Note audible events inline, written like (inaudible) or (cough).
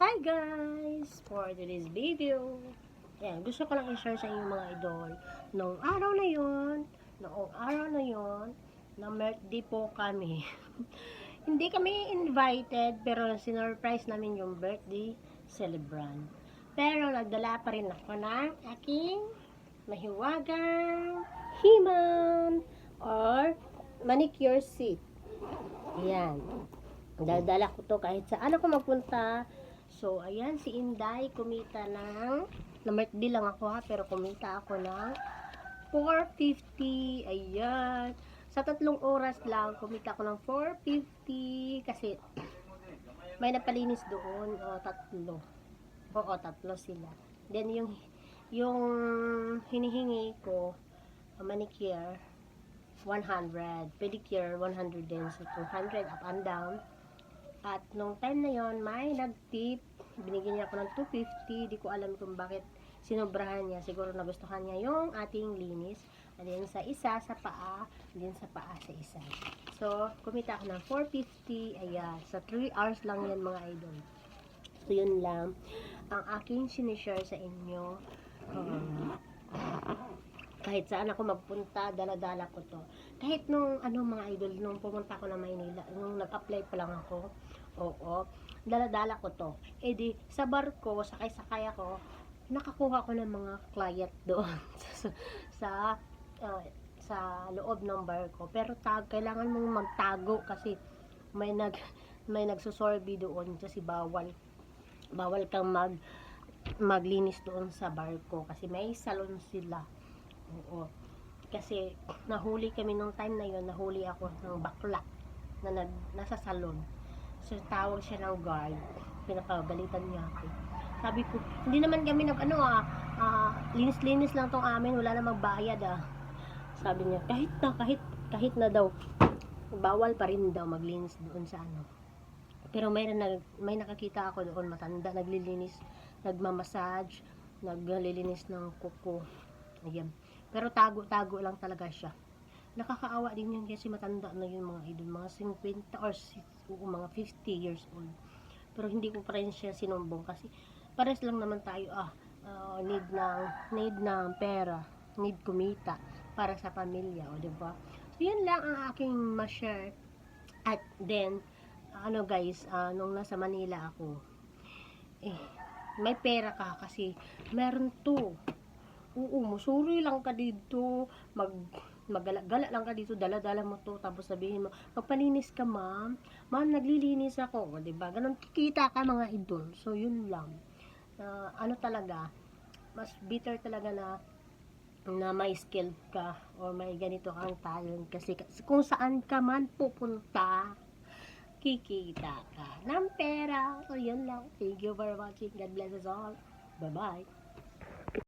Hi guys! For today's video, yan, gusto ko lang i-share sa inyo mga idol. Noong araw na yon, noong araw na yon, na birthday po kami. (laughs) Hindi kami invited, pero sinurprise namin yung birthday celebrant. Pero nagdala pa rin ako ng aking mahiwagang himan or manicure seat. Yan. Dadala ko to kahit saan ako magpunta. So, ayan, si Inday kumita ng, na birthday lang ako ha, pero kumita ako ng 450. Ayan. Sa tatlong oras lang, kumita ako ng 450 kasi may napalinis doon. O, tatlo. Oo, tatlo sila. Then, yung, yung hinihingi ko, manicure, 100. Pedicure, 100 din. So, 200 up and down. At nung time na yon may nag-tip. Binigyan niya ako ng 250. Di ko alam kung bakit sinobrahan niya. Siguro nagustuhan niya yung ating linis. And then sa isa, sa paa. And then sa paa, sa isa. So, kumita ako ng 450. Ayan. Sa 3 hours lang yan mga idol. So, yun lang. Ang aking sinishare sa inyo. Um, kahit saan ako magpunta, dala-dala ko to. Kahit nung, ano mga idol, nung pumunta ako na Maynila, nung nag-apply pa lang ako, oo, dala-dala ko to. Eh di, sa barko, sakay-sakay ako, nakakuha ko ng mga client (laughs) doon sa, uh, sa loob ng barko. Pero tag, kailangan mong magtago kasi may nag may nagsusorby doon kasi bawal bawal kang mag maglinis doon sa barko kasi may salon sila Oo. Kasi nahuli kami nung time na yun, nahuli ako ng bakla na nag, nasa salon. So tawag siya ng guard. Pinakabalitan niya ako. Sabi ko, hindi naman kami nag ano ah, ah, linis-linis lang tong amin, wala na magbayad ah. Sabi niya, kahit na, kahit, kahit na daw, bawal pa rin daw maglinis doon sa ano. Pero may, nag, may nakakita ako doon, matanda, naglilinis, nagmamassage, naglilinis ng kuko. Ayan. Pero tago-tago lang talaga siya. Nakakaawa din yun kasi matanda na yun mga idol. Mga 50 or si- oo, mga 50 years old. Pero hindi ko pa rin siya sinumbong kasi pares lang naman tayo ah ah, need ng need ng pera, need kumita para sa pamilya, o di ba? So yun lang ang aking ma-share. At then ano guys, ah, nung nasa Manila ako, eh, may pera ka kasi meron to. Oo, musuri lang ka dito, mag magala-gala lang ka dito, dala-dala mo to, tapos sabihin mo, magpalinis ka ma'am, ma'am naglilinis ako, o, 'di ba? Ganun kikita ka mga idol. So yun lang. Na ano talaga, mas bitter talaga na na may skill ka or may ganito kang talent kasi kung saan ka man pupunta kikita ka ng pera. So, yun lang. Thank you for watching. God bless us all. Bye-bye.